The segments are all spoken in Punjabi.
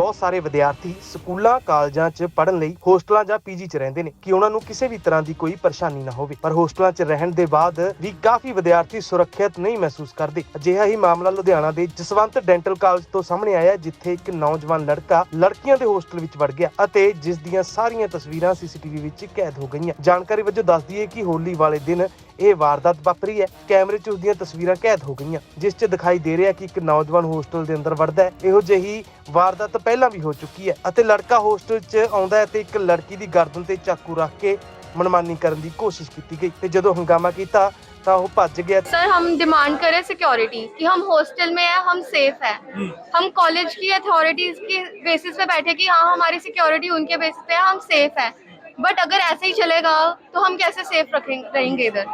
ਬਹੁਤ ਸਾਰੇ ਵਿਦਿਆਰਥੀ ਸਕੂਲਾਂ, ਕਾਲਜਾਂ 'ਚ ਪੜ੍ਹਨ ਲਈ ਹੋਸਟਲਾਂ ਜਾਂ ਪੀਜੀ 'ਚ ਰਹਿੰਦੇ ਨੇ ਕਿ ਉਹਨਾਂ ਨੂੰ ਕਿਸੇ ਵੀ ਤਰ੍ਹਾਂ ਦੀ ਕੋਈ ਪਰੇਸ਼ਾਨੀ ਨਾ ਹੋਵੇ। ਪਰ ਹੋਸਟਲਾਂ 'ਚ ਰਹਿਣ ਦੇ ਬਾਅਦ ਵੀ ਕਾਫੀ ਵਿਦਿਆਰਥੀ ਸੁਰੱਖਿਅਤ ਨਹੀਂ ਮਹਿਸੂਸ ਕਰਦੇ। ਅਜਿਹਾ ਹੀ ਮਾਮਲਾ ਲੁਧਿਆਣਾ ਦੇ ਜਸਵੰਤ ਡੈਂਟਲ ਕਾਲਜ ਤੋਂ ਸਾਹਮਣੇ ਆਇਆ ਜਿੱਥੇ ਇੱਕ ਨੌਜਵਾਨ ਲੜਕਾ ਲੜਕੀਆਂ ਦੇ ਹੋਸਟਲ ਵਿੱਚ ਵੜ ਗਿਆ ਅਤੇ ਜਿਸ ਦੀਆਂ ਸਾਰੀਆਂ ਤਸਵੀਰਾਂ ਸੀਸੀਟੀਵੀ ਵਿੱਚ ਕੈਦ ਹੋ ਗਈਆਂ। ਜਾਣਕਾਰੀ ਵਜੋਂ ਦੱਸਦੀ ਹੈ ਕਿ ਹੋਲੀ ਵਾਲੇ ਦਿਨ ਇਹ ਵਾਰਦਾਤ ਵਾਪਰੀ ਹੈ। ਕੈਮਰੇ 'ਚ ਉਸ ਦੀਆਂ ਤਸਵੀਰਾਂ ਕੈਦ ਹੋ ਗਈਆਂ, ਜਿਸ 'ਚ ਦਿਖਾਈ ਦੇ ਰਿਹਾ ਕਿ ਇੱਕ ਨੌਜਵਾਨ ਹੋਸਟਲ ਦੇ ਅੰਦਰ ਵੜਦਾ ਹੈ। ਇਹੋ ਜਿਹੀ ਵਾਰਦਾਤ ਪਹਿਲਾਂ ਵੀ ਹੋ ਚੁੱਕੀ ਹੈ ਅਤੇ ਲੜਕਾ ਹੋਸਟਲ 'ਚ ਆਉਂਦਾ ਹੈ ਤੇ ਇੱਕ ਲੜਕੀ ਦੀ ਗਰਦਨ ਤੇ ਚਾਕੂ ਰੱਖ ਕੇ ਮਨਮਾਨੀ ਕਰਨ ਦੀ ਕੋਸ਼ਿਸ਼ ਕੀਤੀ ਗਈ ਤੇ ਜਦੋਂ ਹੰਗਾਮਾ ਕੀਤਾ ਤਾਂ ਉਹ ਭੱਜ ਗਿਆ सर हम डिमांड करें सिक्योरिटी कि हम हॉस्टल में हैं हम सेफ हैं हम कॉलेज की अथॉरिटीज के बेसिस पे बैठे कि हाँ हमारी सिक्योरिटी उनके बेसिस पे है हम सेफ हैं बट अगर ऐसे ही चलेगा तो हम कैसे सेफ रखेंगे रहेंगे इधर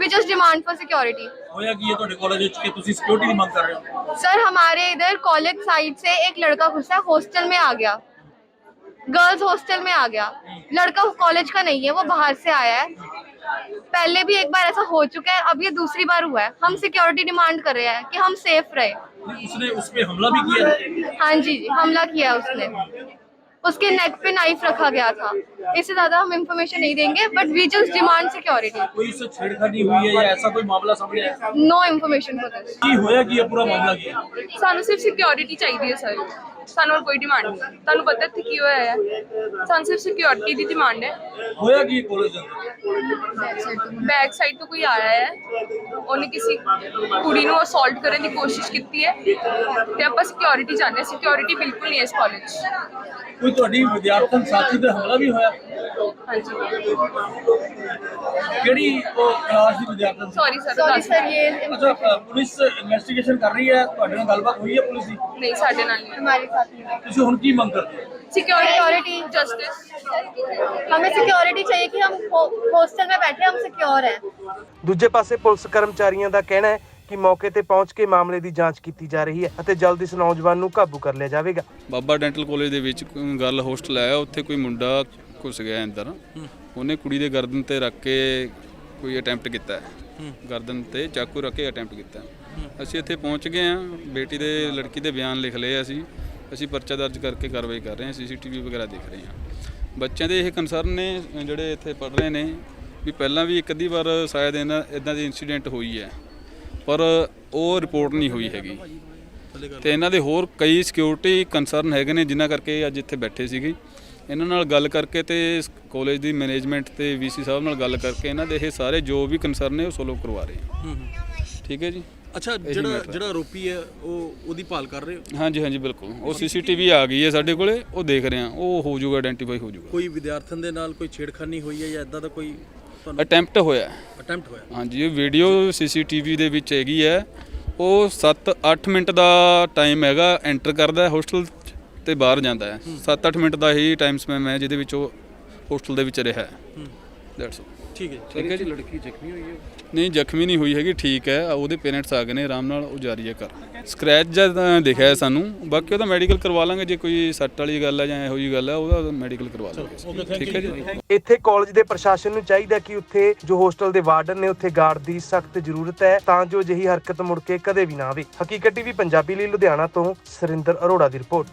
we just demand for security ਹੋਇਆ ਕੀ ਹੈ ਤੁਹਾਡੇ ਕਾਲਜ ਵਿੱਚ ਕਿ ਤੁਸੀਂ ਸਿਕਿਉਰਿਟੀ ਦੀ ਮੰਗ ਕਰ ਰਹੇ ਹੋ सर हमारे इधर कॉलेज साइड से एक लड़का घुसा हॉस्टल में आ गया गर्ल्स हॉस्टल में आ गया लड़का कॉलेज का नहीं है वो बाहर से आया है पहले भी एक बार ऐसा हो चुका है अब ये दूसरी बार हुआ है हम सिक्योरिटी डिमांड कर रहे हैं कि हम सेफ रहे उसने उस पे हमला भी किया है हाँ जी जी हमला किया उसने उसके नेक पे नाइफ रखा गया था इससे ज्यादा हम इंफॉर्मेशन नहीं देंगे but we just demand security कोई उससे छेड़खानी हुई है या ऐसा कोई मामला सामने आया नो इंफॉर्मेशन फॉर दिस ਕੀ ਹੋਇਆ ਕੀ ਹੈ ਪੂਰਾ ਮਾਮਲਾ ਕੀ ਹੈ ਸਾਨੂੰ ਸਿਰਫ ਸਿਕਿਉਰਿਟੀ ਚਾਹੀਦੀ ਹੈ ਸਰ ਸਾਨੂੰ ਕੋਈ ਡਿਮਾਂਡ ਨਹੀਂ। ਤੁਹਾਨੂੰ ਪਤਾ ਇੱਥੇ ਕੀ ਹੋਇਆ ਹੈ? ਸਾਨੂੰ ਸਿਰਫ ਸਿਕਿਉਰਿਟੀ ਦੀ ਡਿਮਾਂਡ ਹੈ। ਹੋਇਆ ਕੀ ਪੁਲਿਸ ਦੇ? ਬੈਕ ਸਾਈਡ ਤੋਂ ਕੋਈ ਆਇਆ ਹੈ। ਉਹਨੇ ਕਿਸੇ ਕੁੜੀ ਨੂੰ ਅਸੌਲਟ ਕਰਨ ਦੀ ਕੋਸ਼ਿਸ਼ ਕੀਤੀ ਹੈ ਤੇ ਆਪਾਂ ਸਿਕਿਉਰਿਟੀ ਚਾਹੁੰਦੇ ਹਾਂ। ਸਿਕਿਉਰਿਟੀ ਬਿਲਕੁਲ ਨਹੀਂ ਹੈ ਇਸ ਕਾਲਜ 'ਚ। ਕੋਈ ਤੁਹਾਡੀ ਵਿਦਿਆਰਥਣ ਸਾਥੀ ਤੇ ਹਮਲਾ ਵੀ ਹੋਇਆ? ਹਾਂਜੀ। ਕਿਹੜੀ ਉਹ ਕਲਾਸ ਦੀ ਵਿਦਿਆਰਥਣ? ਸੀ? ਸੌਰੀ ਸਰ ਸੌਰੀ ਸਰ ਇਹ ਅੱਛਾ ਅ, ਪੁਲਿਸ ਇਨਵੈਸਟੀਗੇਸ਼ਨ ਕਰ ਰਹੀ ਹੈ। ਤੁਹਾਡੇ ਨਾਲ ਗੱਲਬਾਤ ਹੋਈ ਹੈ ਪੁਲਿਸ ਦੀ? ਨਹੀਂ ਸਾਡੇ ਨਾਲ ਨਹੀਂ हमारे साथ नहीं है। ਤੁਸੀਂ ਹੁਣ ਕੀ ਮੰਗ ਕਰਦੇ ਹੋ ਸਿਕਿਉਰਿਟੀ ਜਸਟਿਸ हमें सिक्योरिटी चाहिए कि हम हॉस्टल में बैठे हम सिक्योर हैं ਦੂਜੇ ਪਾਸੇ ਪੁਲਿਸ ਕਰਮਚਾਰੀਆਂ ਦਾ ਕਹਿਣਾ ਹੈ ਕਿ ਮੌਕੇ ਤੇ ਪਹੁੰਚ ਕੇ ਮਾਮਲੇ ਦੀ ਜਾਂਚ ਕੀਤੀ ਜਾ ਰਹੀ ਹੈ ਅਤੇ ਜਲਦ ਇਸ ਨੌਜਵਾਨ ਨੂੰ ਕਾਬੂ ਕਰ ਲਿਆ ਜਾਵੇਗਾ ਬਾਬਾ ਡੈਂਟਲ ਕਾਲਜ ਦੇ ਵਿੱਚ ਕੋਈ ਗੱਲ ਹੋਸਟਲ ਆਇਆ ਉੱਥੇ ਕੋਈ ਮੁੰਡਾ ਘੁਸ ਗਿਆ ਅੰਦਰ ਉਹਨੇ ਕੁੜੀ ਦੇ ਗਰਦਨ ਤੇ ਰੱਖ ਕੇ ਕੋਈ ਅਟੈਂਪਟ ਕੀਤਾ ਹੈ ਗਰਦਨ ਤੇ ਚਾਕੂ ਰੱਖ ਕੇ ਅਟੈਂਪਟ ਕੀਤਾ ਹੈ। ਅਸੀਂ ਇੱਥੇ ਪਹੁੰਚ ਗਏ ਹਾਂ। ਬੇਟੀ ਦੇ ਲੜਕੀ ਦੇ ਬਿਆਨ ਲਿਖ ਲਏ ਅਸੀਂ। ਅਸੀਂ ਪਰਚਾ ਦਰਜ ਕਰਕੇ ਕਾਰਵਾਈ ਕਰ ਰਹੇ ਹਾਂ। ਸੀਸੀਟੀਵੀ ਵਗੈਰਾ ਦੇਖ ਰਹੇ ਹਾਂ। ਬੱਚਿਆਂ ਦੇ ਇਹ ਕੰਸਰਨ ਨੇ ਜਿਹੜੇ ਇੱਥੇ ਪੜ ਰਹੇ ਨੇ ਵੀ ਪਹਿਲਾਂ ਵੀ ਇੱਕ ਅੱਧੀ ਵਾਰ ਸ਼ਾਇਦ ਇਹਨਾਂ ਇਦਾਂ ਦੀ ਇਨਸੀਡੈਂਟ ਹੋਈ ਹੈ। ਪਰ ਉਹ ਰਿਪੋਰਟ ਨਹੀਂ ਹੋਈ ਹੈਗੀ। ਤੇ ਇਹਨਾਂ ਦੇ ਹੋਰ ਕਈ ਸਿਕਿਉਰਿਟੀ ਕੰਸਰਨ ਹੈਗੇ ਨੇ ਜਿਨ੍ਹਾਂ ਕਰਕੇ ਅੱਜ ਇੱਥੇ ਬੈਠੇ ਸੀਗੇ। ਇਹਨਾਂ ਨਾਲ ਗੱਲ ਕਰਕੇ ਤੇ ਕਾਲਜ ਦੀ ਮੈਨੇਜਮੈਂਟ ਤੇ ਵੀਸੀ ਸਾਹਿਬ ਨਾਲ ਗੱਲ ਕਰਕੇ ਇਹਨਾਂ ਦੇ ਇਹ ਸਾਰੇ ਜੋ ਵੀ ਕੰਸਰਨ ਨੇ ਉਹ ਸੋਲਵ ਕਰਵਾ ਰਹੇ ਹਾਂ। ਠੀਕ ਹੈ ਜੀ? ਅੱਛਾ ਜਿਹੜਾ ਜਿਹੜਾ ਆਰੋਪੀ ਹੈ ਉਹ ਉਹਦੀ ਭਾਲ ਕਰ ਰਹੇ ਹੋ? ਹਾਂਜੀ ਹਾਂਜੀ ਬਿਲਕੁਲ। ਉਹ ਸੀਸੀਟੀਵੀ ਆ ਗਈ ਹੈ ਸਾਡੇ ਕੋਲੇ ਉਹ ਦੇਖ ਰਹੇ ਹਾਂ। ਉਹ ਹੋ ਜਾਊਗਾ ਆਇਡੈਂਟੀਫਾਈ ਹੋ ਜਾਊਗਾ। ਕੋਈ ਵਿਦਿਆਰਥਣ ਦੇ ਨਾਲ ਕੋਈ ਛੇੜਖਾਨੀ ਹੋਈ ਹੈ ਜਾਂ ਇਦਾਂ ਦਾ ਕੋਈ ਅਟੈਂਪਟ ਹੋਇਆ ਅਟੈਂਪਟ ਹੋਇਆ ਹਾਂਜੀ ਇਹ ਵੀਡੀਓ ਸੀਸੀਟੀਵੀ ਦੇ ਵਿੱਚ ਹੈਗੀ ਹੈ। ਉਹ 7-8 ਮਿੰਟ ਦਾ ਟਾਈਮ ਹੈਗਾ ਐਂਟਰ ਕਰਦਾ ਹੋਸਟਲ ਤੇ ਬਾਹਰ ਜਾਂਦਾ ਹੈ। 7-8 ਮਿੰਟ ਦਾ ਹੀ ਟਾਈਮ ਸਪੈਮ ਹੈ ਜਿਹਦੇ ਵਿੱਚ ਉਹ ਹੋਸਟਲ ਦੇ ਵਿੱਚ ਰਿਹਾ ਹੈ। ਦੈਟਸ ਠੀਕ ਹੈ ਠੀਕ ਹੈ ਜੀ। ਲੜਕੀ ਜ਼ਖਮੀ ਹੋਈ ਹੈ। ਨਹੀਂ ਜ਼ਖਮੀ ਨਹੀਂ ਹੋਈ ਹੈਗੀ ਠੀਕ ਹੈ। ਉਹਦੇ ਪੇਰੈਂਟਸ ਆ ਗਏ ਨੇ ਆਰਾਮ ਨਾਲ ਉਹ ਜਾਰੀ ਹੈ ਕਰ ਸਕ੍ਰੈਚ ਜਦ ਦਿਖਿਆ ਹੈ ਸਾਨੂੰ। ਬਾਕੀ ਉਹਦਾ ਮੈਡੀਕਲ ਕਰਵਾ ਲਾਂਗੇ ਜੇ ਕੋਈ ਸੱਟ ਵਾਲੀ ਗੱਲ ਹੈ ਜਾਂ ਇਹੋ ਜਿਹੀ ਗੱਲ ਹੈ ਉਹਦਾ ਮੈਡੀਕਲ ਕਰਵਾ ਲਾਂਗੇ ਠੀਕ ਹੈ ਜੀ? ਇੱਥੇ ਕਾਲਜ ਦੇ ਪ੍ਰਸ਼ਾਸਨ ਨੂੰ ਚਾਹੀਦਾ ਕਿ ਉੱਥੇ ਜੋ ਹੋਸਟਲ ਦੇ ਵਾਰਡਨ ਨੇ ਉੱਥੇ ਗਾਰਡ ਦੀ ਸਖਤ ਜ਼ਰੂਰਤ ਹੈ ਤਾਂ ਜੋ ਅਜਿਹੀ ਹਰਕਤ ਮੁੜ ਕੇ ਕਦੇ ਵੀ ਨਾ ਆਵੇ। ਹਕੀਕਤ ਟੀਵੀ ਪੰਜਾਬੀ ਲਈ ਲੁਧਿਆਣਾ ਤੋਂ ਸਰਿੰਦਰ ਅਰੋੜਾ ਦੀ ਰਿਪੋਰਟ